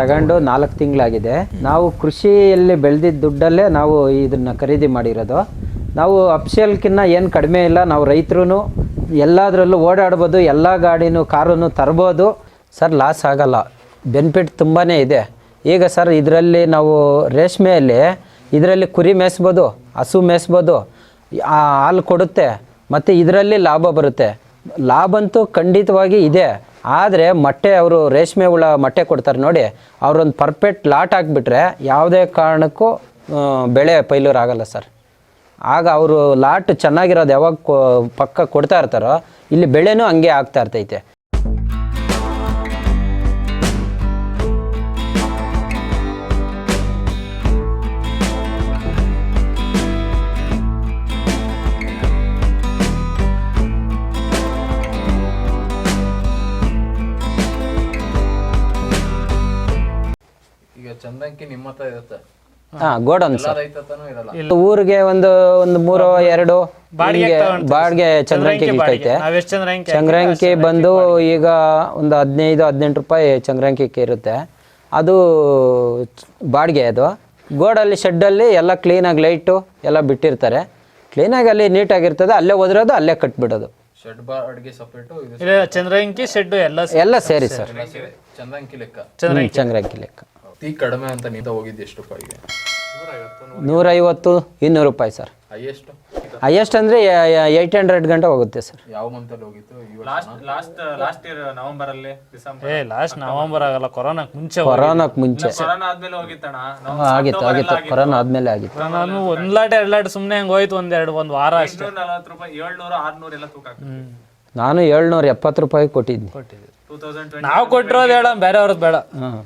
ತಗೊಂಡು ನಾಲ್ಕು ತಿಂಗಳಾಗಿದೆ. ನಾವು ಕೃಷಿಯಲ್ಲಿ ಬೆಳೆದಿದ್ದ ದುಡ್ಡಲ್ಲೇ ನಾವು ಇದನ್ನು ಖರೀದಿ ಮಾಡಿರೋದು. ನಾವು ಅಪ್ಸೆಲ್ಕಿನ್ನ ಏನು ಕಡಿಮೆ ಇಲ್ಲ. ನಾವು ರೈತರೂ ಎಲ್ಲದರಲ್ಲೂ ಓಡಾಡ್ಬೋದು, ಎಲ್ಲ ಗಾಡಿನೂ ಕಾರನ್ನು ತರ್ಬೋದು. ಸರ್, ಲಾಸ್ ಆಗಲ್ಲ. ಬೆನಿಫಿಟ್ ತುಂಬಾ ಇದೆ. ಈಗ ಸರ್, ಇದರಲ್ಲಿ ನಾವು ರೇಷ್ಮೆಯಲ್ಲಿ ಇದರಲ್ಲಿ ಕುರಿ ಮೇಯಿಸ್ಬೋದು, ಹಸು ಮೇಯಿಸ್ಬೋದು ಹಾಲು ಕೊಡುತ್ತೆ. ಮತ್ತು ಇದರಲ್ಲಿ ಲಾಭ ಬರುತ್ತೆ. ಲಾಭ ಅಂತೂ ಖಂಡಿತವಾಗಿ ಇದೆ. ಆದರೆ ಮೊಟ್ಟೆ ಅವರು ರೇಷ್ಮೆ ಹುಳ ಮೊಟ್ಟೆ ಕೊಡ್ತಾರೆ ನೋಡಿ, ಅವರೊಂದು ಪರ್ಫೆಕ್ಟ್ ಲಾಟ್ ಹಾಕ್ಬಿಟ್ರೆ ಯಾವುದೇ ಕಾರಣಕ್ಕೂ ಬೆಳೆ ಪೈಲೂರು ಆಗಲ್ಲ ಸರ್. ಆಗ ಅವರು ಲಾಟ್ ಚೆನ್ನಾಗಿರೋದು ಯಾವಾಗ ಪಕ್ಕ ಕೊಡ್ತಾ ಇರ್ತಾರೋ, ಇಲ್ಲಿ ಬೆಳೆನೂ ಹಂಗೆ ಆಗ್ತಾ ಇರ್ತೈತೆ. ಈಗ ನಿಮ್ಮ ಹತ್ರ ಇರುತ್ತೆ. ಹಾಂ ಗೋಡನ್ ಸರ್. ಇರಲ್ಲ. ಊರಿಗೆ ಒಂದು ಒಂದು ಮೂರು ಎರಡು ಬಾಡಿಗೆ ಬಾಡಿಗೆ ಚಂದ್ರಂಕಿ ಇರ್ತೈತೆ. ನಾವ್ ಎಷ್ಟು ಚಂದ್ರ ಚಂದ್ರಂಕಿ ಬಂದು ಈಗ ಒಂದು ಹದಿನೈದು ಹದಿನೆಂಟು ರೂಪಾಯಿ ಚಂದ್ರಂಕಿಕ್ಕೆ ಇರುತ್ತೆ. ಅದು ಬಾಡಿಗೆ ಅದು. ಗೋಡಲ್ಲಿ ಶೆಡ್ಡಲ್ಲಿ ಎಲ್ಲ ಕ್ಲೀನಾಗಿ ಲೈಟು ಎಲ್ಲ ಬಿಟ್ಟಿರ್ತಾರೆ. ಕ್ಲೀನಾಗಿ ಅಲ್ಲಿ ನೀಟಾಗಿರ್ತದೆ. ಅಲ್ಲೇ ಒದರೋದು ಅಲ್ಲೇ ಕಟ್ಬಿಡೋದು. ಶೆಡ್ ಬಾ ಅಡ್ಗೆ ಸಪ್ರೇಟು ಇದು ಇಲ್ಲ ಚಂದ್ರಂಕಿ ಶೆಡ್ ಎಲ್ಲ ಎಲ್ಲ ಸೇರಿ ಸರ್. ಚಂದ್ರಂಕಿ ಲೆಕ್ಕ. ಚಂದ್ರಂಕಿ ಲೆಕ್ಕ. ತೀ ಕಡಿಮೆ ಅಂತ ನೀತ ಹೋಗಿದ್ದು ಎಷ್ಟು ರೂಪಾಯಿಗೆ? ನೂರೈವತ್ತು ಇನ್ನೂರು ರೂಪಾಯಿ ಸರ್. ಹೈಯೆಸ್ಟ್? ಹೈಯೆಸ್ಟ್ ಅಂದರೆ ಏಯ್ಟ್ ಹಂಡ್ರೆಡ್ ಗಂಟೆ ಹೋಗುತ್ತೆ ಸರ್. ಯಾವ ಮಂತಲ್ಲಿ ಹೋಗಿತ್ತು last last last year November ಅಲ್ಲಿ ಡಿಸೆಂಬರ್. ಏ ಲಾಸ್ಟ್ ನವೆಂಬರ್ ಆಗಲ್ಲ ಕೊರೋನಾಕ್ ಮುಂಚೆ ಕೊರೋನಾಕ್ಕೆ ಮುಂಚೆ. ಕೊರೋನಾ ಆದ್ಮೇಲೆ ಆಗಿತ್ತು ಆಗಿತ್ತು ಕೊರೋನಾ ಆದಮೇಲೆ ಆಗಿತ್ತು. ನಾನು ಒಂದ್ ಲಾಟ್ ಎರಡ್ ಲಾಟ್ ಸುಮ್ಮನೆ ಹಂಗ್ ಹೋಯ್ತು ಒಂದೆರಡು ಒಂದ್ ವಾರ ಅಷ್ಟೇ. ನಲವತ್ತು ರೂಪಾಯಿ ಏಳ್ನೂರ ಆರ್ನೂರ ಎಲ್ಲ ತೂಕ ನಾನು ಏಳ್ನೂರ ಎಪ್ಪತ್ತು ರೂಪಾಯಿ ಕೊಟ್ಟಿದ್ದೀನಿ ಕೊಟ್ಟಿದ್ದೀವಿ ಟೂ ತೌಸಂಡ್ ನಾವು ಕೊಟ್ಟಿರೋದು ಹೇಳ ಬೇರೆಯವ್ರದ್ದು ಬೇಡ. ಹಾಂ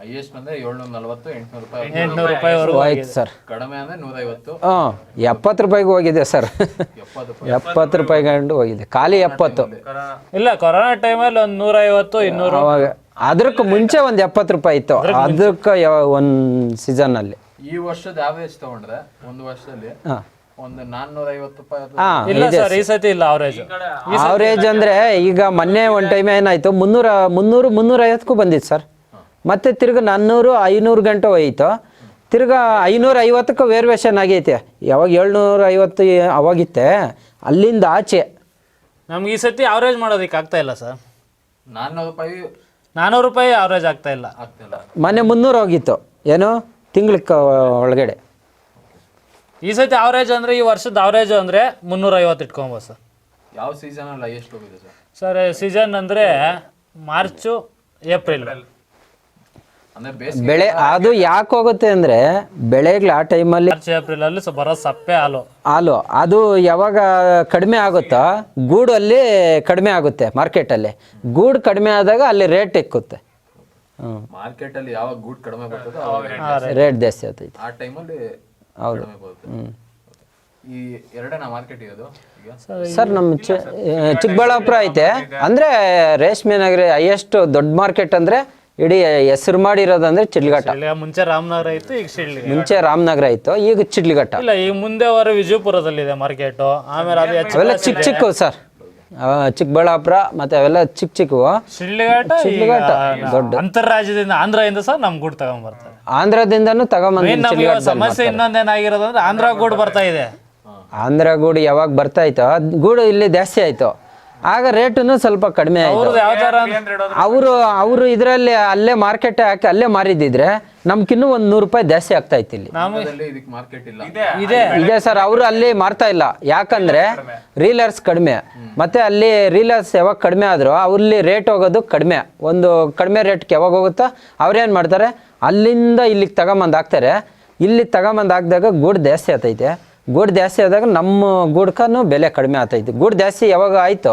ಹೈಯೆಸ್ಟ್ ಬಂದ್ರೆ ಏಳ್ನೂರ ನಲವತ್ತು ಎಂಟ್ನೂರು ರೂಪಾಯಿ ರೂಪಾಯಿವರೆಗೂ ಆಯ್ತು ಸರ್. ಕಡಿಮೆ ಅಂದ್ರೆ ನೂರೈವತ್ತು. ಹಾಂ ಎಪ್ಪತ್ತು ರೂಪಾಯಿಗೆ ಹೋಗಿದೆ ಸರ್. ಎಪ್ಪತ್ತು ರೂಪಾಯಿ. ಎಪ್ಪತ್ತು ರೂಪಾಯಿ ಗಂಟು ಹೋಗಿದೆ. ಖಾಲಿ ಎಪ್ಪತ್ತು. ಇಲ್ಲ ಕೊರೋನಾ ಟೈಮಲ್ಲಿ ಒಂದು ನೂರೈವತ್ತು ಇನ್ನೂರು. ಅವಾಗ ಅದಕ್ಕೆ ಮುಂಚೆ ಒಂದು ಎಪ್ಪತ್ತು ರೂಪಾಯಿ ಇತ್ತು. ಅದಕ್ಕೆ ಒಂದು ಒಂದು ಸೀಸನಲ್ಲಿ ಈ ವರ್ಷದ ಆವರೇಜ್ ತಗೊಂಡ್ರೆ ಒಂದು ವರ್ಷದಲ್ಲಿ ಹಾಂ. ಒಂದು ನಾನ್ನೂರ ಐವತ್ತು ರೂಪಾಯಿ ಅದು ಹಾಂ ಇಲ್ಲ ಸರ್ ಈ ಸತಿ ಇಲ್ಲ ಅವರೇಜ್ ಆವ್ರೇಜ್ ಅಂದರೆ ಈಗ ಮೊನ್ನೆ ಒಂದು ಟೈಮ್ ಏನಾಯಿತು? ಮುನ್ನೂರ ಮುನ್ನೂರು ಮುನ್ನೂರೈವತ್ತಕ್ಕೂ ಬಂದಿತ್ತು ಸರ್. ಮತ್ತೆ ತಿರ್ಗಿ ನಾನ್ನೂರು ಐನೂರು ಗಂಟೆ ಹೋಯ್ತು ತಿರ್ಗಾ ಐನೂರ ಐವತ್ತಕ್ಕೆ ವೇರ್ವೇಷನ್ ಆಗೈತೆ. ಯಾವಾಗ ಏಳ್ನೂರ ಐವತ್ತು ಅವಾಗಿತ್ತೆ ಅಲ್ಲಿಂದ ಆಚೆ. ನಮ್ಗೆ ಈ ಸತಿ ಅವರೇಜ್ ಮಾಡೋದಕ್ಕೆ ಆಗ್ತಾ ಇಲ್ಲ ಸರ್. ನಾನ್ನೂರು ರೂಪಾಯಿ ನಾನೂರು ರೂಪಾಯಿ ಅವರೇಜ್ ಆಗ್ತಾ ಇಲ್ಲ. ಆಗ್ತಿಲ್ಲ. ಮೊನ್ನೆ ಮುನ್ನೂರು ಹೋಗಿತ್ತು. ಏನು? ತಿಂಗ್ಳಕ್ಕೆ ಒಳಗಡೆ. ಈ ಸತಿ ಅವರೇಜ್ ಅಂದ್ರೆ ಈ ವರ್ಷದ ಅವರೇಜ್ ಅಂದ್ರೆ ಮುನ್ನೂರ ಐವತ್ತು ಇಟ್ಕೊಬೋದು ಸರ್. ಯಾವ ಸೀಸನ್ ಅಲ್ಲ ಎಷ್ಟು ಹೋಗಿದೆ ಸರ್? ಸರ್ ಸೀಸನ್ ಅಂದ್ರೆ ಮಾರ್ಚು ಏಪ್ರಿಲ್ ಬೆಳೆ ಅದು ಯಾಕೆ ಹೋಗುತ್ತೆ ಅಂದ್ರೆ ಬೆಳೆಗಳು ಆ ಟೈಮಲ್ಲಿ ಮಾರ್ಚ್ ಏಪ್ರಿಲ್ ಅಲ್ಲಿ ಸ- ಬರೋ ಸಪ್ಪೆ ಹಾಲು. ಹಾಲು. ಅದು ಯಾವಾಗ ಕಡಿಮೆ ಆಗುತ್ತೋ ಗೂಡಲ್ಲಿ ಕಡಿಮೆ ಆಗುತ್ತೆ ಮಾರ್ಕೆಟಲ್ಲಿ ಗೂಡು ಕಡಿಮೆ ಆದಾಗ ಅಲ್ಲಿ ರೇಟ್ ಎಕ್ಕುತ್ತೆ ಮಾರ್ಕೆಟ್ ಅಲ್ಲಿ ಯಾವಾಗ ಗೂಡ್ ಕಡಿಮೆ ಬರ್ತದೋ ರೇಟ್ ಜಾಸ್ತಿ ಆಗ್ತೈತೆ ಆ ಟೈಮಲ್ಲಿ ಹೌದು. ಕಡಿಮೆ ಬರುತ್ತೆ. ಈ ಎರಡನ ಮಾರ್ಕೆಟ್ ಇರೋದು ಸರ್ ನಮ್ಮ ಚಿ ಚಿಕ್ಕಬಳ್ಳಾಪುರ ಐತೆ. ಅಂದ್ರೆ ರೇಷ್ಮೆ ನಗರ ಹೈಯೆಸ್ಟ್ ದೊಡ್ಡ ಮಾರ್ಕೆಟ್ ಅಂದರೆ ಇಡೀ ಹೆಸರು ಮಾಡಿರೋದಂದ್ರೆ ಚಿಡ್ಲಘಟ್ಟ ಇಲ್ಲಿ ಮುಂಚೆ ರಾಮನಗರ ಇತ್ತು ಈಗ ಶಿಳ್ಳಿ ಮುಂಚೆ ರಾಮನಗರ ಇತ್ತು ಈಗ ಚಿಡ್ಲಘಟ್ಟ ಇಲ್ಲ ಈಗ ಮುಂದೆ ವಿಜಯಪುರದಲ್ಲಿ ವಿಜಯಪುರದಲ್ಲಿದೆ ಮಾರ್ಕೆಟ್ ಆಮೇಲೆ ಅದು ಹೆಚ್ಚು ಅವೆಲ್ಲ ಚಿಕ್ಕ ಚಿಕ್ಕವು ಸರ್. ಚಿಕ್ಕಬಳ್ಳಾಪುರ ಮತ್ತೆ ಅವೆಲ್ಲ ಚಿಕ್ಕ ಚಿಕ್ಕವು ಶಿಡ್ಲಘಟ್ಟ ದೊಡ್ಡ. ಅಂತರ್ರಾಜ್ಯದಿಂದ ಆಂಧ್ರದಿಂದ ಸರ್ ನಮ್ ಗುಡ್ ತಗೊಂಡ್ಬರ್ತಾರೆ ಆಂಧ್ರದಿಂದನೂ ತಗೊಂಬಂದು ಮೇನ್ ನಮ್ಗೆ ಇವಾಗ ಸಮಸ್ಯೆ ಇನ್ನೊಂದೇನಾಗಿರೋದಂದ್ರೆ ಆಂಧ್ರ ಗೂಡ್ ಬರ್ತಾ ಇದೆ. ಆಂಧ್ರ ಗೂಡು ಯಾವಾಗ ಬರ್ತಾ ಇತ್ತು ಅದ್ ಗೂಡು ಇಲ್ಲಿ ಜಾಸ್ತಿ ಆಯಿತು. ಆಗ ರೇಟನ್ನು ಸ್ವಲ್ಪ ಕಡಿಮೆ ಆಯಿತು. ಅವ್ರದ್ದು ಯಾವ ತರ ಅವರು ಅವರು ಇದರಲ್ಲಿ ಅಲ್ಲೇ ಮಾರ್ಕೆಟ್ ಹಾಕಿ ಅಲ್ಲೇ ಮಾರಿದ್ದಿದ್ರೆ ನಮ್ಗಿನ್ನೂ ಒಂದು ನೂರು ರೂಪಾಯಿ ಜಾಸ್ತಿ ಆಗ್ತಾ ಇತ್ತು ಇಲ್ಲಿ. ಇದಕ್ಕೆ ಮಾರ್ಕೆಟ್ ಇಲ್ಲ. ಇದೆ. ಇದೆ ಸರ್. ಅವರು ಅಲ್ಲಿ ಮಾರ್ತಾ ಇಲ್ಲ. ಯಾಕಂದ್ರೆ ರೀಲರ್ಸ್ ಕಡಿಮೆ. ಮತ್ತೆ ಅಲ್ಲಿ ರೀಲರ್ಸ್ ಯಾವಾಗ ಕಡಿಮೆ ಆದರೂ ಅವ್ರಲ್ಲಿ ರೇಟ್ ಹೋಗೋದು ಕಡಿಮೆ. ಒಂದು ಕಡಿಮೆ ರೇಟ್ಗೆ ಯಾವಾಗ ಹೋಗುತ್ತೋ ಅವ್ರೇನ್ ಮಾಡ್ತಾರೆ? ಅಲ್ಲಿಂದ ಇಲ್ಲಿಗೆ ತಗೊಂಬಂದು ಹಾಕ್ತಾರೆ. ಇಲ್ಲಿ ತಗೊಂಬಂದು ಹಾಕಿದಾಗ ಗೂಡು ಜಾಸ್ತಿ ಆಗ್ತೈತೆ ಗೂಡು ಜಾಸ್ತಿ ಆದಾಗ ನಮ್ಮ ಗೂಡ್ಕೂ ಬೆಲೆ ಕಡಿಮೆ ಆಗ್ತೈತೆ ಗೂಡು ಜಾಸ್ತಿ ಯಾವಾಗ ಆಯಿತೋ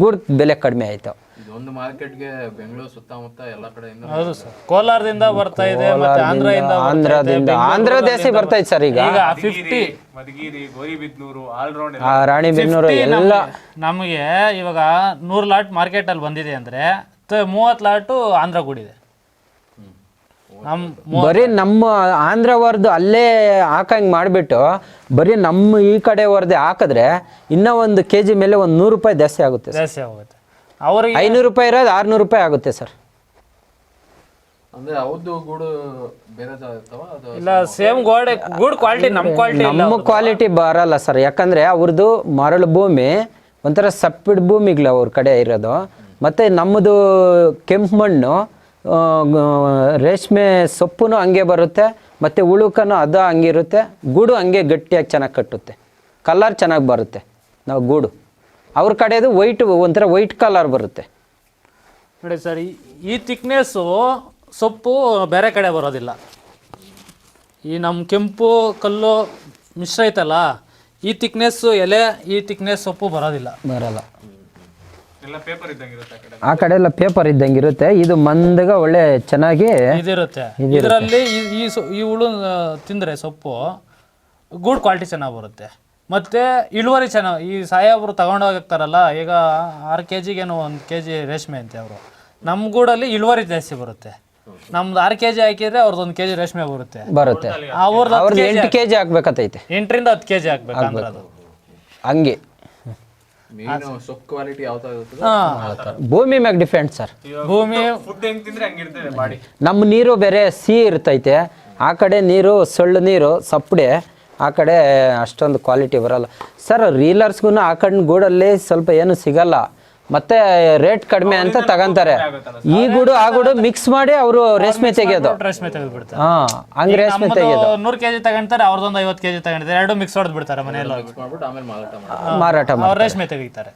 ಗೂಡು ಬೆಲೆ ಕಡಿಮೆ ಆಯಿತು. ಒಂದು ಮಾರ್ಕೆಟ್ಗೆ ಬೆಂಗಳೂರು ಸುತ್ತಮುತ್ತ ಎಲ್ಲ ಕಡೆಯಿಂದ ಹೌದು ಸರ್ ಕೋಲಾರದಿಂದ ಬರ್ತಾ ಇದೆ ಮತ್ತೆ ಆಂಧ್ರದಿಂದ ಆಂಧ್ರದಿಂದ ಆಂಧ್ರ ಜಾಸ್ತಿ ಬರ್ತೈತೆ ಸರ್ ಈಗ. ಈಗ fifty Madhugiri Gauribidanur all round Ranebennur ಎಲ್ಲ. ನಮಗೆ ಇವಾಗ ನೂರು ಲಾಟ್ ಮಾರ್ಕೆಟ್ ಅಲ್ಲಿ ಬಂದಿದೆ ಅಂದ್ರೆ ಮೂವತ್ತು ಲಾಟು ಆಂಧ್ರ ಗೂಡಿದೆ. ಬರೀ ನಮ್ಮ ಆಂಧ್ರವರ್ದು ಅಲ್ಲೇ ಹಾಕಂಗೆ ಮಾಡಿಬಿಟ್ಟು ಬರೀ ನಮ್ಮ ಈ ಕಡೆ ವರ್ದೆ ಹಾಕಿದ್ರೆ ಇನ್ನ ಒಂದು ಕೆ ಜಿ ಮೇಲೆ ಒಂದು ನೂರು ರೂಪಾಯಿ ಜಾಸ್ತಿ ಆಗುತ್ತೆ ಸರ್. ಜಾಸ್ತಿ ಆಗುತ್ತೆ. ಅವ್ರಿಗೆ ಐನೂರು ರೂಪಾಯಿ ಇರೋದು ಆರ್ನೂರು ರೂಪಾಯಿ ಆಗುತ್ತೆ ಸರ್. ಅಂದ್ರೆ ಅವ್ರದ್ದು ಗೂಡು ಬೇರೆ ಇಲ್ಲ ಸೇಮ್ ಗೋಡೆ ಗುಡ್ ಕ್ವಾಲಿಟಿ ನಮ್ಮ ಕ್ವಾಲಿಟಿ ನಮ್ಮ ಕ್ವಾಲಿಟಿ ಬರಲ್ಲ ಸರ್. ಯಾಕಂದ್ರೆ ಅವ್ರದ್ದು ಮರಳು ಭೂಮಿ ಒಂಥರ ಸಪ್ಪಿಡ್ ಭೂಮಿಗಳು ಅವ್ರ ಕಡೆ ಇರೋದು. ಮತ್ತೆ ನಮ್ಮದು ಕೆಂಪು ಮಣ್ಣು ರೇಷ್ಮೆ ಸೊಪ್ಪು ಹಂಗೆ ಬರುತ್ತೆ ಮತ್ತು ಉಳುಕನು ಅದು ಹಂಗಿರುತ್ತೆ ಗೂಡು ಹಂಗೆ ಗಟ್ಟಿಯಾಗಿ ಚೆನ್ನಾಗಿ ಕಟ್ಟುತ್ತೆ. ಕಲರ್ ಚೆನ್ನಾಗಿ ಬರುತ್ತೆ. ನಾವು ಗೂಡು. ಅವ್ರ ಕಡೆದು ವೈಟ್ ಒಂಥರ ವೈಟ್ ಕಲರ್ ಬರುತ್ತೆ. ನೋಡಿ ಸರ್ ಈ- ಥಿಕ್ನೆಸ್ಸು ತಿಕ್ನೆಸ್ಸು ಸೊಪ್ಪು ಬೇರೆ ಕಡೆ ಬರೋದಿಲ್ಲ. ಈ ನಮ್ಮ ಕೆಂಪು ಕಲ್ಲು ಮಿಶ್ರ ಐತಲ್ಲ ಈ ತಿಕ್ನೆಸ್ಸು ಎಲೆ ಈ ತಿಕ್ನೆಸ್ ಸೊಪ್ಪು ಬರೋದಿಲ್ಲ. ಬರಲ್ಲ. ಆ ಕಡೆ. ಆ ಕಡೆ ಎಲ್ಲ ಪೇಪರ್ ಇದ್ದಂಗೆ ಇರುತ್ತೆ ಇದು ಮಂದಗ ಒಳ್ಳೆ ಚೆನ್ನಾಗಿ ಇದಿರುತ್ತೆ. ಇದರಲ್ಲಿ ಈ ಸೊ- ಈ ಹುಳು ಆ, ತಿಂದರೆ ಸೊಪ್ಪು ಗುಡ್ ಕ್ವಾಲಿಟಿ ಚೆನ್ನಾಗಿ ಬರುತ್ತೆ. ಮತ್ತೆ ಇಳುವರಿ ಚೆನ್ನಾಗಿ ಈ ಸಾಹೇಬರು ತಗೊಂಡು ಹೋಗ್ತಾರಲ್ಲ ಈಗ ಆರು ಕೆ ಜಿಗೇನು ಒಂದು ಕೆ ಜಿ ರೇಷ್ಮೆ ಅಂತೆ ಅವರು. ನಮ್ಮ ಗೂಡಲ್ಲಿ ಇಳುವರಿ ಜಾಸ್ತಿ ಬರುತ್ತೆ. ನಮ್ದು ಆರು ಕೆ ಜಿ ಹಾಕಿದ್ರೆ ಅವ್ರದ್ದು ಒಂದು ಕೆ ಜಿ ರೇಷ್ಮೆ ಬರುತ್ತೆ. ಬರುತ್ತೆ. ಅವ್ರದ್ದು ಅವ್ರದ್ದು ಎಂಟು ಕೆ ಜಿ ಹಾಕ್ಬೇಕತ್ತೈತೆ ಎಂಟರಿಂದ ಹತ್ತು ಕೆ ಜಿ ಹಾಕ್ಬೇಕು. ಅಂದ್ರೆ ಅದು ಹಂಗೆ ಮೀನು ಸೊಪ್ಪು ಕ್ವಾಲಿಟಿ ಯಾವ ತರ ಇರ್ತದೆ ಹಾಂ ಭೂಮಿ ಮ್ಯಾಗ ಡಿಫೆಂಡ್ ಸರ್ ಭೂಮಿ ಫುಡ್ ಹೆಂಗ್ ತಿಂದ್ರೆ ಹಂಗಿರ್ತದೆ ಬಾಡಿ. ನಮ್ಮ ನೀರು ಬೇರೆ ಸಿಹಿ ಇರ್ತೈತೆ. ಆ ಕಡೆ ನೀರು ಸೊಳ್ಳು ನೀರು ಸಪ್ಪಡೆ ಆ ಕಡೆ ಅಷ್ಟೊಂದು ಕ್ವಾಲಿಟಿ ಬರಲ್ಲ. ಸರ್ ರೀಲರ್ಸ್ಗೂ ಆ ಕಡೆ ಗೂಡಲ್ಲಿ ಸ್ವಲ್ಪ ಏನು ಸಿಗಲ್ಲ. ಮತ್ತೆ ರೇಟ್ ಕಡಿಮೆ ಅಂತ ತಗೊಂತಾರೆ. ಈ ಗುಡು ಆ ಗುಡು ಮಿಕ್ಸ್ ಮಾಡಿ ಅವರು ರೇಷ್ಮೆ ತೆಗೆಯೋದು. ರೇಷ್ಮೆ ತೆಗೆದು ಬಿಡ್ತಾರೆ ಹಾ ಹಂಗೆ ರೇಷ್ಮೆ ತೆಗೆಯೋದು. ನೂರು ಕೆಜಿ ತಗೊಂತಾರೆ ಅವ್ರದೊಂದು ಐವತ್ತು ಕೆಜಿ ತಗೊಂಡಿದ್ದಾರೆ ತಗೊಂತಾರೆ ಎರಡು ಮಿಕ್ಸ್ ಹೊಡೆದು ಬಿಡ್ತಾರೆ ಮನೆಯಲ್ಲಿ ಮಾರಾಟ ಮಾಡಿ ಮಾರಾಟ ಅವ್ರು ಮಾಡಿ ರೇಷ್ಮೆ ತೆಗಿತಾರೆ.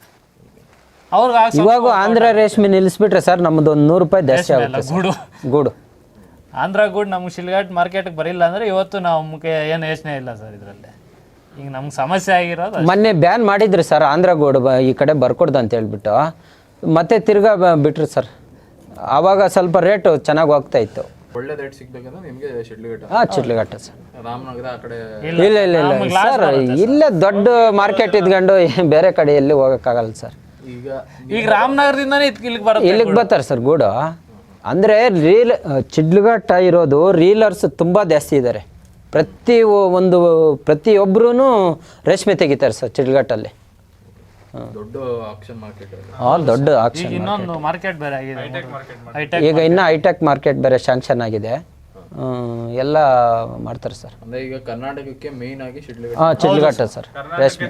ಅವ್ರಿಗೆ ಇವಾಗ ಆಂಧ್ರ ರೇಷ್ಮೆ ನಿಲ್ಲಿಸ್ಬಿಟ್ರೆ ಸರ್ ನಮ್ದು ಒಂದು ನೂರು ರೂಪಾಯಿ ಜಾಸ್ತಿ ಆಗುತ್ತೆ. ಗೂಡು. ಗೂಡು. ಆಂಧ್ರ ಗೂಡ್ ನಮ್ಗೆ ಶಿಲ್ಘಾಟ್ ಮಾರ್ಕೆಟ್ಗೆ ಬರಿಲ್ಲ ಅಂದ್ರೆ ಇವತ್ತು ನಮಗೆ ಏನು ಯೋಚನೆ ಇಲ್ಲ ಸರ್ ಇದರಲ್ಲಿ. ಈಗ ನಮ್ಗೆ ಸಮಸ್ಯೆ ಆಗಿರೋದು ಮೊನ್ನೆ ಬ್ಯಾನ್ ಮಾಡಿದ್ರಿ ಸರ್ ಆಂಧ್ರ ಗೋಡು ಬ- ಈ ಕಡೆ ಬರ್ಕೊಡ್ದು ಅಂತ ಹೇಳ್ಬಿಟ್ಟು. ಮತ್ತೆ ತಿರ್ಗಾ ಬ- ಬಿಟ್ರು ಸರ್ ಆವಾಗ ಸ್ವಲ್ಪ ರೇಟು ಚೆನ್ನಾಗಿ ಹೋಗ್ತಾ ಇತ್ತು. ಒಳ್ಳೆ ರೇಟ್ ಸಿಗ್ಬೇಕಂದ್ರೆ ನಿಮ್ಗೆ ಶಿಡ್ಲಘಟ್ಟ. ಹಾಂ ಚಿಟ್ಲಘಟ್ಟ ಸರ್ ರಾಮನಗರ ಆ ಕಡೆ ಇಲ್ಲ ಇಲ್ಲ ಇಲ್ಲ ಸರ್ ಇಲ್ಲೇ ದೊಡ್ಡ ಮಾರ್ಕೆಟ್ ಇದ್ಕೊಂಡು ಬೇರೆ ಕಡೆ ಎಲ್ಲಿ ಹೋಗೋಕ್ಕಾಗಲ್ಲ ಸರ್ ಈಗ ಈಗ ರಾಮನಗರದಿಂದನೇ ಇದ್ ಇಲ್ಲಿಗೆ ಬರುತ್ತೆ ಇಲ್ಲಿಗೆ ಬರ್ತಾರೆ ಸರ್ ಗೂಡು ಅಂದರೆ ರೀಲ್ ಚಿಡ್ಲಘಟ್ಟ ಇರೋದು ರೀಲರ್ಸ್ ತುಂಬ ಜಾಸ್ತಿ ಇದ್ದಾರೆ ಪ್ರತಿ ಒಂದು ಪ್ರತಿಯೊಬ್ಬರೂ ರೇಷ್ಮೆ ತೆಗಿತಾರೆ ಸರ್ ಚಿಡ್ಗಟ್ಟಲ್ಲಿ ದೊಡ್ಡ ಆಕ್ಷನ್ ಮಾರ್ಕೆಟ್ ಹಾಂ ದೊಡ್ಡ ಈಗ ಆಕ್ಷನ್ ಇನ್ನೊಂದು ಮಾರ್ಕೆಟ್ ಬೇರೆ ಆಗಿದೆ ಹೈಟೆಕ್ ಈಗ ಇನ್ನು ಹೈಟೆಕ್ ಮಾರ್ಕೆಟ್ ಬೇರೆ ಶಾಂಕ್ಷನ್ ಆಗಿದೆ. ಎಲ್ಲ ಮಾಡ್ತಾರೆ ಸರ್. ಅಂದ್ರೆ ಈಗ ಕರ್ನಾಟಕಕ್ಕೆ ಮೇನ್ ಆಗಿ ಶಿಡ್ಲಘಟ್ಟ. ಹಾಂ ಚಿಡ್ಲಘಟ್ಟ ಸರ್. ರೇಷ್ಮೆ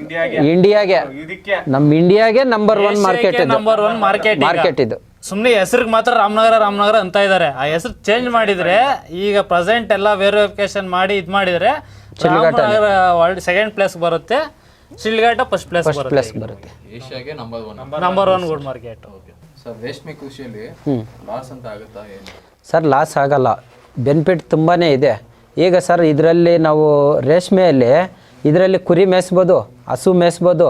ಇಂಡಿಯಾಗೆ ಇಂಡಿಯಾಗೆ ಇದಕ್ಕೆ ನಮ್ಮ ಇಂಡಿಯಾಗೆ ನಂಬರ್ ಒನ್ ಮಾರ್ಕೆಟ್ ಇದು. ನಂಬರ್ ಒನ್ ಮಾರ್ಕೆಟ್ ಮಾರ್ಕೆಟ್ ಇದು. ಸುಮ್ಮನೆ ಹೆಸರಿಗೆ ಮಾತ್ರ ರಾಮನಗರ ರಾಮನಗರ ಅಂತ ಇದ್ದಾರೆ ಆ ಹೆಸರು ಚೇಂಜ್ ಮಾಡಿದ್ರೆ ಈಗ ಪ್ರೆಸೆಂಟ್ ಎಲ್ಲ ವೆರಿಫಿಕೇಶನ್ ಮಾಡಿ ಇದು ಮಾಡಿದ್ರೆ ರಾಮನಗರ ವರ್ಲ್ಡ್ ಸೆಕೆಂಡ್ ಪ್ಲೇಸ್ ಬರುತ್ತೆ. ಶಿಲ್ಘಾಟ ಫಸ್ಟ್ ಪ್ಲೇಸ್ ಬರುತ್ತೆ ಪ್ಲಸ್ ಬರುತ್ತೆ. ಏಷ್ಯಾಗೆ number one number one good market sir ರೇಷ್ಮೆ ಕೃಷಿಯಲ್ಲಿ ಲಾಸ್ ಅಂತ ಆಗುತ್ತಾ ಸರ್ ಲಾಸ್ ಆಗಲ್ಲ. ಬೆನಿಫಿಟ್ ತುಂಬಾ ಇದೆ. ಈಗ ಸರ್ ಇದರಲ್ಲಿ ನಾವು ರೇಷ್ಮೆಯಲ್ಲಿ ಇದರಲ್ಲಿ ಕುರಿ ಮೇಯಿಸ್ಬೋದು ಹಸು ಮೇಯಿಸ್ಬೋದು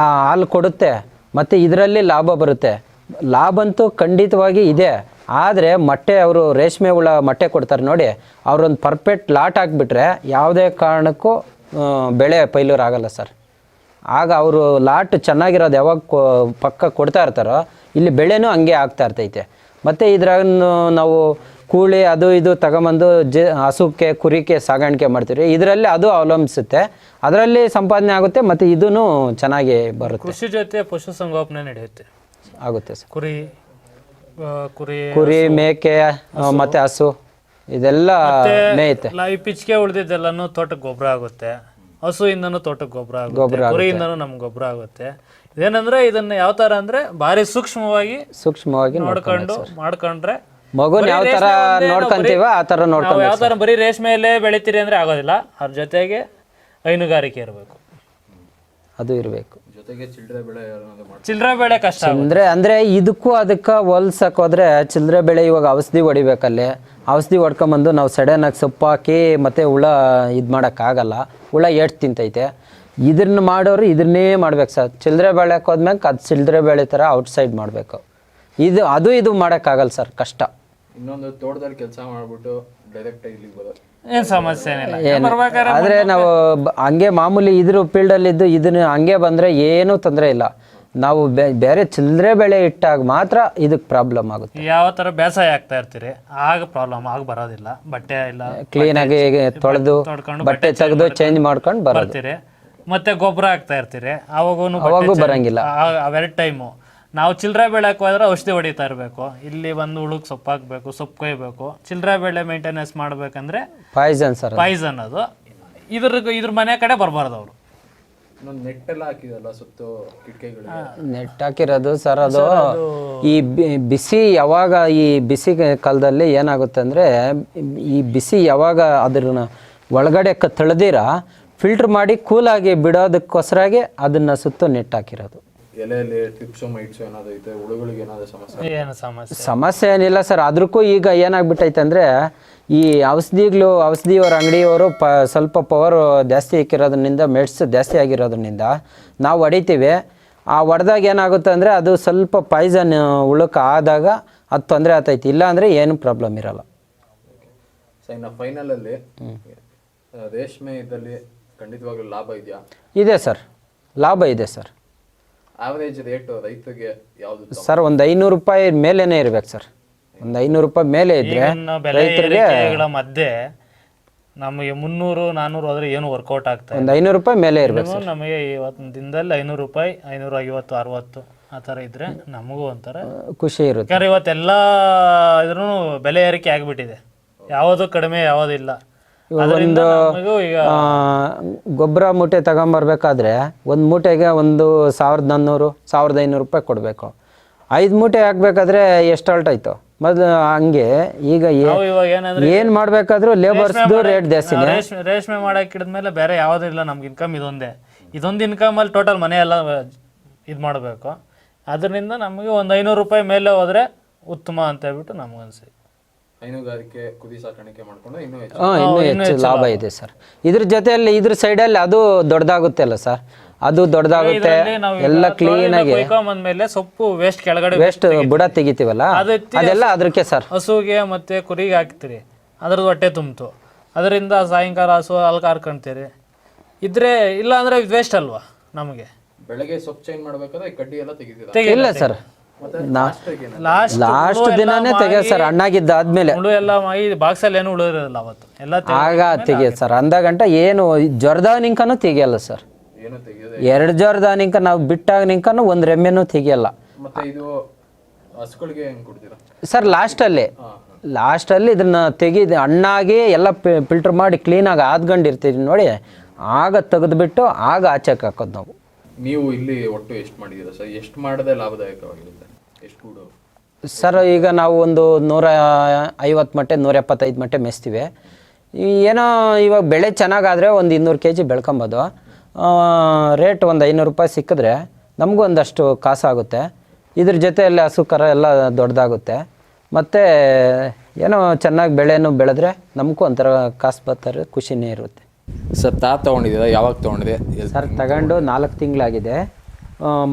ಆ ಹಾಲು ಕೊಡುತ್ತೆ ಮತ್ತು ಇದರಲ್ಲಿ ಲಾಭ ಬರುತ್ತೆ. ಲಾಭ ಅಂತೂ ಖಂಡಿತವಾಗಿ ಇದೆ. ಆದರೆ ಮೊಟ್ಟೆ ಅವರು ರೇಷ್ಮೆ ಹುಳ ಮೊಟ್ಟೆ ಕೊಡ್ತಾರೆ ನೋಡಿ ಅವ್ರೊಂದು ಪರ್ಫೆಕ್ಟ್ ಲಾಟ್ ಹಾಕ್ಬಿಟ್ರೆ ಯಾವುದೇ ಕಾರಣಕ್ಕೂ ಬೆಳೆ ಪೈಲೂರ್ ಆಗಲ್ಲ ಸರ್. ಆಗ ಅವರು ಲಾಟ್ ಚೆನ್ನಾಗಿರೋದು ಯಾವಾಗ ಪಕ್ಕ ಕೊಡ್ತಾ ಇರ್ತಾರೋ ಇಲ್ಲಿ ಬೆಳೆನೂ ಹಂಗೆ ಆಗ್ತಾ ಇರ್ತೈತೆ. ಮತ್ತು ಇದ್ರಾಗ ನಾವು ಕೂಳಿ ಅದು ಇದು ತಗೊಂಬಂದು ಜ ಹಸುಕ್ಕೆ ಕುರಿಕೆ ಸಾಗಾಣಿಕೆ ಮಾಡ್ತೀವಿ. ಇದರಲ್ಲಿ ಅದು ಅವಲಂಬಿಸುತ್ತೆ. ಅದರಲ್ಲಿ ಸಂಪಾದನೆ ಆಗುತ್ತೆ ಮತ್ತು ಇದೂ ಚೆನ್ನಾಗಿ ಬರುತ್ತೆ. ಕೃಷಿ ಜೊತೆ ಪಶುಸಂಗೋಪನೆ ನಡೆಯುತ್ತೆ. ಆಗುತ್ತೆ ಸರ್. ಕುರಿ ಕುರಿ ಕುರಿ ಮೇಕೆ ಮತ್ತು ಹಸು. ಇದೆಲ್ಲ ಮೇಯುತ್ತೆ. ಪಿಚ್ಕೆ ಉಳಿದಿದ್ದೆಲ್ಲನೂ ತೋಟಕ್ಕೆ ಗೊಬ್ಬರ ಆಗುತ್ತೆ. ಹಸುಯಿಂದನೂ ತೋಟಕ್ಕೆ ಗೊಬ್ಬರ ಆಗುತ್ತೆ ಕುರಿಯಿಂದನೂ ನಮ್ಗೆ ಗೊಬ್ಬರ ಆಗುತ್ತೆ. ಇದೇನಂದ್ರೆ ಇದನ್ನ ಯಾವ ತರ ಅಂದ್ರೆ ಭಾರಿ ಸೂಕ್ಷ್ಮವಾಗಿ ಸೂಕ್ಷ್ಮವಾಗಿ ನೋಡ್ಕೊಂಡು ಮಾಡ್ಕೊಂಡ್ರೆ ಮಗುನ ಯಾವ ತರ ನೋಡ್ಕೊಂತೀವ ಆ ತರ ನೋಡ್ಕೊಂಡು ಯಾವ ತರ ಬರೀ ರೇಷ್ಮೆಯಲ್ಲೇ ಬೆಳಿತೀರಿ ಅಂದ್ರೆ ಆಗೋದಿಲ್ಲ. ಅದ್ರ ಜೊತೆಗೆ ಹೈನುಗಾರಿಕೆ ಇರಬೇಕು. ಅದು ಇರಬೇಕು. ಜೊತೆಗೆ ಚಿಲ್ಲರೆ ಬೆಳೆ ಏನಾದ್ರು ಮಾಡ್ತಾರೆ? ಚಿಲ್ಲರೆ ಬೆಳೆ ಕಷ್ಟ ಅಂದ್ರೆ ಅಂದ್ರೆ ಇದಕ್ಕೂ ಅದಕ್ಕೆ ಹೋಲ್ಸಕ್ ಹೋದ್ರೆ ಚಿಲ್ಲರೆ ಬೆಳೆ ಇವಾಗ ಔಷಧಿ ಹೊಡಿಬೇಕಲ್ಲಿ. ಔಷಧಿ ಹೊಡ್ಕೊಂಬಂದು ನಾವು ಸಡನ್ನಾಗಿ ಸೊಪ್ಪು ಹಾಕಿ ಮತ್ತೆ ಹುಳ ಇದು ಮಾಡೋಕ್ಕಾಗಲ್ಲ ಹುಳ ಎಷ್ಟು ತಿಂತೈತೆ. ಇದನ್ನ ಮಾಡೋರು ಇದನ್ನೇ ಮಾಡ್ಬೇಕು ಸರ್. ಚಿಲ್ಲರೆ ಬೆಳೆಕ್ ಹೋದ್ಮ್ಯಾಗ ಅದು ಚಿಲ್ಲರೆ ಬೆಳೆ ಥರ ಔಟ್ಸೈಡ್ ಮಾಡಬೇಕು. ಇದು ಅದು ಇದು ಮಾಡೋಕ್ಕಾಗಲ್ಲ ಸರ್ ಕಷ್ಟ. ಇನ್ನೊಂದು ತೋಟದಲ್ಲಿ ಕೆಲಸ ಮಾಡ್ಬಿಟ್ಟು ಡೈರೆಕ್ಟ್ ಇಲ್ಲಿಗೆ ಬರೋದು. ಏನ್ ಸಮಸ್ಯೆ ಏನಿಲ್ಲ. ಬರ್ಬೇಕಾದ್ರೆ ಆದರೆ ನಾವು ಬ- ಹಂಗೆ ಮಾಮೂಲಿ ಇದ್ರ ಇದ್ದು ಇದನ್ನ ಹಂಗೆ ಬಂದ್ರೆ ಏನೂ ತೊಂದರೆ ಇಲ್ಲ. ನಾವು ಬೆ- ಬೇರೆ ಚಿಲ್ಲರೆ ಬೆಳೆ ಇಟ್ಟಾಗ ಮಾತ್ರ ಇದಕ್ಕೆ ಪ್ರಾಬ್ಲಮ್ ಆಗುತ್ತೆ. ಯಾವ ತರ ಬೇಸಾಯ ಆಗ್ತಾ ಇರ್ತೀರಿ ಆಗ ಪ್ರಾಬ್ಲಮ್ ಆಗ ಬರೋದಿಲ್ಲ. ಬಟ್ಟೆ ಇಲ್ಲ ಕ್ಲೀನ್ ಆಗಿ ತೊಳೆದು ತೊಳ್ಕೊಂಡು ಬಟ್ಟೆ ತೆಗೆದು ಚೇಂಜ್ ಮಾಡ್ಕೊಂಡು ಬರೋದು. ಬರ್ತೀರಿ. ಮತ್ತೆ ಗೊಬ್ಬರ ಹಾಕ್ತಾ ಇರ್ತೀರಿ. ಅವಾಗೂ ಅವಾಗೂ ಬರಂಗಿಲ್ಲ. ಅವೆರಡು ಟೈಮು ನಾವು ಚಿಲ್ಲರೆ ಬೆಳೆ ಹೋದ್ರೆ ಔಷಧಿ ಹೊಡಿತಾ ಇರಬೇಕು. ಇಲ್ಲಿ ಬಂದು ಉಳುಕ್ ಸೊಪ್ಪು ಹಾಕಬೇಕು ಸೊಪ್ಪು ಕೊಯ್ಬೇಕು. ಚಿಲ್ಲರೆ ಬೆಳೆ ಮೇಂಟೆನೆನ್ಸ್ ಮಾಡ್ಬೇಕಂದ್ರೆ ಪಾಯ್ಸನ್ ಸರ್ ಪಾಯ್ಸನ್ ಅದು. ಇದ್ರ ಇದ್ರ ಮನೆ ಕಡೆ ಬರಬಾರ್ದು ಅವರು. ಇನ್ನೊಂದು ನೆಟ್ ಎಲ್ಲ ಹಾಕಿದಲ್ಲ ಸುತ್ತು ನೆಟ್ ಹಾಕಿರೋದು ಸರ್ ಅದು. ಈ ಬಿಸಿ ಯಾವಾಗ ಈ ಬಿಸಿ ಕಾಲದಲ್ಲಿ ಏನಾಗುತ್ತೆ ಅಂದರೆ ಈ ಬಿಸಿ ಯಾವಾಗ ಅದನ್ನ ಒಳಗಡೆ ತಳೆದಿರ ಫಿಲ್ಟರ್ ಫಿಲ್ಟ್ರ್ ಮಾಡಿ ಕೂಲಾಗಿ ಬಿಡೋದಕ್ಕೋಸ್ಕರಾಗಿ ಅದನ್ನು ಸುತ್ತು ನೆಟ್ ಹಾಕಿರೋದು. ಎಲೆಯಲ್ಲಿ ಟಿಪ್ಸು ಮೈಟ್ಸು ಏನಾದ್ರು ಐತೆ ಹುಳುಗಳಿಗೆ ಏನಾದ್ರು ಸಮಸ್ಯೆ ಏನು ಸಮಸ್ಯೆ? ಸಮಸ್ಯೆ ಏನಿಲ್ಲ ಸರ್. ಅದಕ್ಕೂ ಈಗ ಏನಾಗ್ಬಿಟ್ಟೈತೆ ಅಂದರೆ ಈ ಔಷಧಿಗಳು ಔಷಧಿಯವ್ರ ಅಂಗಡಿಯವರು ಪ ಸ್ವಲ್ಪ ಪವರ್ ಜಾಸ್ತಿ ಹಾಕಿರೋದ್ರಿಂದ ಮೆಡ್ಸ್ ಜಾಸ್ತಿ ಆಗಿರೋದ್ರಿಂದ ನಾವು ಹೊಡಿತೀವಿ. ಆ ಹೊಡೆದಾಗ ಏನಾಗುತ್ತೆ ಅಂದರೆ ಅದು ಸ್ವಲ್ಪ ಪಾಯ್ಸನ್ ಉಳುಕ ಆದಾಗ ಅದು ತೊಂದರೆ ಆಗ್ತೈತಿ ಇಲ್ಲ ಅಂದರೆ ಏನು ಪ್ರಾಬ್ಲಮ್ ಇರಲ್ಲ. ಸೊ ಇನ್ನು ಫೈನಲಲ್ಲಿ ರೇಷ್ಮೆ ಇದರಲ್ಲಿ ಖಂಡಿತವಾಗ್ಲೂ ಲಾಭ ಇದೆಯಾ? ಇದೆ ಸರ್. ಲಾಭ ಇದೆ ಸರ್. ಆವರೇಜ್ ರೇಟ್ ರೈತರಿಗೆ ಯಾವುದು ಸರ್ ಒಂದು ಐನೂರು ರೂಪಾಯಿ ಮೇಲೇನೆ ಇರ್ಬೇಕು ಸರ್ ಒಂದು ಐನೂರು ರೂಪಾಯಿ ಮೇಲೆ ಇದ್ರೆ ಇನ್ನು ಬೆಲೆ ಏರಿಕೆಗಳ ಮಧ್ಯೆ ನಮಗೆ ಮುನ್ನೂರು ನಾನೂರು ಆದರೆ ಏನು ವರ್ಕೌಟ್ ಆಗ್ತಾ ಒಂದು ಐನೂರು ರೂಪಾಯಿ ಮೇಲೆ ಇರ್ಬೇಕು ಸರ್ ನಮಗೆ ಇವತ್ತಿನ ದಿನದಲ್ಲಿ ಐನೂರು ರೂಪಾಯಿ ಐನೂರ ಐವತ್ತು ಅರವತ್ತು ಆ ಥರ ಇದ್ರೆ ನಮಗೂ ಒಂಥರ ಖುಷಿ ಇರುತ್ತೆ. ಯಾಕಂದ್ರೆ ಇವತ್ತೆಲ್ಲ ಇದ್ರೂ ಬೆಲೆ ಏರಿಕೆ ಆಗಿಬಿಟ್ಟಿದೆ. ಯಾವುದು ಕಡಿಮೆ ಯಾವುದಿಲ್ಲ ಈಗ ಗೊಬ್ಬರ ಮೂಟೆ ತಗೊಂಬರ್ಬೇಕಾದ್ರೆ ಒಂದು ಮೂಟೆಗೆ ಒಂದು ಸಾವಿರದ ನಾನ್ನೂರು ಸಾವಿರದ ಐನೂರು ರೂಪಾಯಿ ಕೊಡಬೇಕು. ಐದು ಮೂಟೆ ಹಾಕ್ಬೇಕಾದ್ರೆ ಎಷ್ಟು ಅಲ್ಟ್ ಆಯ್ತು? ಮೊದಲು ಹಂಗೆ ಈಗ ಏನು ಮಾಡಬೇಕಾದ್ರೂ ಲೇಬರ್ಸ್ದು ರೇಟ್ ಜಾಸ್ತಿ ರೇಷ್ಮೆ ರೇಷ್ಮೆ ಮಾಡಕ್ಕೆ ಹಿಡಿದ್ಮೇಲೆ ಬೇರೆ ಯಾವುದೂ ಇಲ್ಲ ನಮ್ಗೆ ಇನ್ಕಮ್ ಇದೊಂದೇ. ಇದೊಂದು ಇನ್ಕಮಲ್ಲಿ ಟೋಟಲ್ ಮನೆ ಎಲ್ಲ ಇದು ಮಾಡಬೇಕು. ಅದರಿಂದ ನಮಗೆ ಒಂದು ಐನೂರು ರೂಪಾಯಿ ಮೇಲೆ ಹೋದರೆ ಉತ್ತಮ ಅಂತ ಹೇಳ್ಬಿಟ್ಟು ನಮಗನ್ಸಿ ಹೈನುಗಾರಿಕೆ ಕುರಿ ಸಾಕಾಣಿಕೆ ಮಾಡ್ಕೊಂಡು ಇನ್ನೂ ಹೆಚ್ಚು ಹಾಂ ಇನ್ನೂ ಹೆಚ್ಚು ಲಾಭ ಇದೆ ಸರ್. ಇದ್ರ ಜೊತೆಯಲ್ಲಿ ಇದ್ರ ಸೈಡಲ್ಲಿ ಅದು ದೊಡ್ಡದಾಗುತ್ತೆ ಅಲ್ಲ ಸರ್? ಅದು ದೊಡ್ಡದಾಗುತ್ತೆ ಎಲ್ಲ ಕ್ಲೀನ್ ಆಗಿ ಬಂದ್ಮೇಲೆ ಸೊಪ್ಪು ವೇಸ್ಟ್ ಕೆಳಗಡೆ ವೇಸ್ಟ್ ಬುಡ ತೆಗಿತೀವಲ್ಲ? ಅದು ಅದೆಲ್ಲ ಅದಕ್ಕೆ ಸರ್. ಹಸುಗೆ ಮತ್ತೆ ಕುರಿಗೆ ಹಾಕ್ತೀರಿ. ಅದ್ರದ್ದು ಹೊಟ್ಟೆ ತುಂಬಿತು. ಅದರಿಂದ ಸಾಯಂಕಾಲ ಹಸು ಅಲ್ಲಿ ಕಾರ್ಕೊಂತೀರಿ ಇದ್ರೆ ಇಲ್ಲ ಅಂದ್ರೆ ವೇಸ್ಟ್ ಅಲ್ವಾ ನಮಗೆ? ಬೆಳಗ್ಗೆ ಸೊಪ್ಪು ಚೇಂಜ್ ಮಾಡ್ಬೇಕಾದ್ರೆ ಈ ಕಡ್ಡಿ ಎಲ್ಲ ತೆಗಿತೀರಾ? ಇಲ್ಲ ಸರ್. ಲಾಸ್ಟ್ ದಿನಾನೇ ದಿನನೇ ತೆಗಿಯೋದು ಸರ್ ಹಣ್ಣಾಗಿದ್ದಾದ್ಮೇಲೆ ಹುಳು ಎಲ್ಲ ಬಾಕ್ಸ್ ಬಾಕ್ಸಲ್ಲಿ ಏನು ಉಳಿದಿರಲ್ಲ ಅವತ್ತು. ಎಲ್ಲ ಆಗ ತೆಗಿಯೋದು ಸರ್ ಅಂದ ಗಂಟ ಏನು ಜ್ವರದಾಗ ನಿಂಕನು ತೆಗಿಯಲ್ಲ ಸರ್. ಏನು ತೆಗಿಯೋದೆ ಎರಡು ಜ್ವರದ ನಿಂಕ ನಾವು ಬಿಟ್ಟಾಗ ನಿಂಕನು ಒಂದು ರೆಮ್ಮೆನೂ ತೆಗಿಯಲ್ಲ. ಮತ್ತೆ ಇದು ಹಸುಗಳಿಗೆ ಲಾಸ್ಟ್ ಕೊಡ್ತೀರಾ? ಸರ್ ಲಾಸ್ಟಲ್ಲಿ ಲಾಸ್ಟಲ್ಲಿ ಇದನ್ನ ತೆಗೆದು ಹಣ್ಣಾಗಿ ಎಲ್ಲ ಫಿಲ್ಟರ್ ಮಾಡಿ ಕ್ಲೀನಾಗಿ ಆದ್ಕೊಂಡಿರ್ತೀವಿ ನೋಡಿ ಆಗ ತೆಗೆದ್ಬಿಟ್ಟು ಆಗ ಆಚೆಕ್ ಹಾಕೋದು ನಾವು. ನೀವು ಇಲ್ಲಿ ಒಟ್ಟು ಎಷ್ಟು ಮಾಡಿದ್ದೀರಾ ಸರ್? ಎಷ್ಟು ಮಾಡದೆ ಲಾಭದಾಯಕವಾಗಿರುತ್ತೆ. ಎಷ್ಟು ಸರ್ ಈಗ ನಾವು ಒಂದು ನೂರ ಐವತ್ತು ಮಟ್ಟೆ ನೂರ ಎಪ್ಪತ್ತೈದು ಮಟ್ಟೆ ಮೆಸ್ತೀವಿ. ಈ ಏನೋ ಇವಾಗ ಬೆಳೆ ಚೆನ್ನಾಗಾದರೆ ಒಂದು ಇನ್ನೂರು ಕೆ ಜಿ ಬೆಳ್ಕೊಬೋದು ರೇಟ್ ಒಂದು ಐನೂರು ರೂಪಾಯಿ ಸಿಕ್ಕಿದ್ರೆ ನಮಗೂ ಒಂದಷ್ಟು ಕಾಸಾಗುತ್ತೆ ಇದ್ರ ಜೊತೆಯಲ್ಲಿ ಹಸು ಕರ ಎಲ್ಲ ದೊಡ್ಡದಾಗುತ್ತೆ. ಮತ್ತು ಏನೋ ಚೆನ್ನಾಗಿ ಬೆಳೆನೂ ಬೆಳೆದ್ರೆ ನಮಗೂ ಒಂಥರ ಕಾಸು ಬರ್ತಾರೆ ಖುಷಿನೇ ಇರುತ್ತೆ. ಸರ್ ತಾ ತೊಗೊಂಡಿದ್ದೀರಾ? ಯಾವಾಗ ತೊಗೊಂಡಿದೆ ಸರ್ ತಗೊಂಡು ನಾಲ್ಕು ತಿಂಗಳಾಗಿದೆ.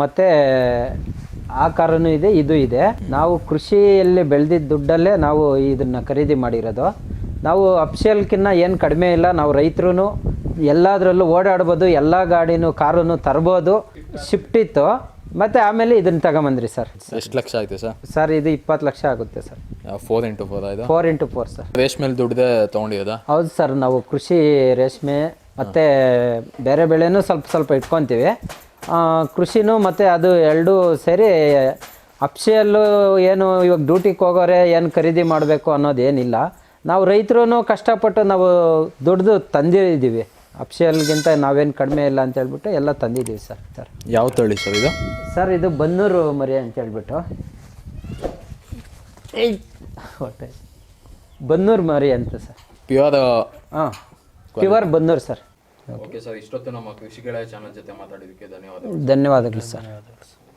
ಮತ್ತು ಆ ಕಾರನೂ ಇದೆ ಇದು ಇದೆ. ನಾವು ಕೃಷಿಯಲ್ಲಿ ಬೆಳೆದಿದ್ದ ದುಡ್ಡಲ್ಲೇ ನಾವು ಇದನ್ನು ಖರೀದಿ ಮಾಡಿರೋದು. ನಾವು ಅಪ್ಸೆಲ್ಕಿನ್ನ ಏನು ಕಡಿಮೆ ಇಲ್ಲ. ನಾವು ರೈತರು ಎಲ್ಲದರಲ್ಲೂ ಓಡಾಡ್ಬೋದು ಎಲ್ಲ ಗಾಡಿನೂ ಕಾರನ್ನು ತರ್ಬೋದು. ಶಿಫ್ಟ್ ಇತ್ತು. ಮತ್ತೆ ಆಮೇಲೆ ಇದನ್ನ ತಗೊಂಬಂದ್ರಿ ಸರ್. ಎಷ್ಟು ಲಕ್ಷ ಆಯ್ತು ಸರ್? ಸರ್ ಇದು ಇಪ್ಪತ್ತು ಲಕ್ಷ ಆಗುತ್ತೆ ಸರ್. ಫೋರ್ ಇಂಟು ಫೋರ್ ಆಯ್ತು? ಫೋರ್ ಇಂಟು ಫೋರ್ ಸರ್ ರೇಷ್ಮೆ ದುಡ್ದೇ ತೊಗೊಂಡಿರೋದ? ಹೌದು ಸರ್ ನಾವು ಕೃಷಿ ರೇಷ್ಮೆ ಮತ್ತೆ ಬೇರೆ ಬೆಳೆನೂ ಸ್ವಲ್ಪ ಸ್ವಲ್ಪ ಇಟ್ಕೊತೀವಿ. ಕೃಷಿನೂ ಮತ್ತು ಅದು ಎರಡೂ ಸೇರಿ ಅಪ್ಸಿಯಲ್ಲೂ ಏನು ಇವಾಗ ಡ್ಯೂಟಿಗೆ ಹೋಗೋರೆ ಏನು ಖರೀದಿ ಮಾಡಬೇಕು ಅನ್ನೋದೇನಿಲ್ಲ ನಾವು ರೈತರೂ ಕಷ್ಟಪಟ್ಟು ನಾವು ದುಡ್ದು ತಂದಿದ್ದೀವಿ. ಅಪ್ಸಿಯಲ್ಗಿಂತ ನಾವೇನು ಕಡಿಮೆ ಇಲ್ಲ ಅಂತ ಹೇಳ್ಬಿಟ್ಟು ಎಲ್ಲ ತಂದಿದ್ದೀವಿ ಸರ್ ಸರ್. ಯಾವ ತಳಿ ಸರ್ ಇದು? ಸರ್ ಇದು ಬನ್ನೂರು ಮರಿ ಅಂತ ಹೇಳ್ಬಿಟ್ಟು. ಹೊಟ್ಟೆ. ಬನ್ನೂರು ಮರಿ ಅಂತ ಸರ್. ಪ್ಯೂರ್ ಹಾಂ. Pure Bannur sir. Okay sir ಇಷ್ಟೊತ್ತು ನಮ್ಮ ಕೃಷಿಗಳ ಚಾನಲ್ ಜೊತೆ ಮಾತಾಡಿದ್ದಕ್ಕೆ ಧನ್ಯವಾದ ಧನ್ಯವಾದಗಳು ಸರ್.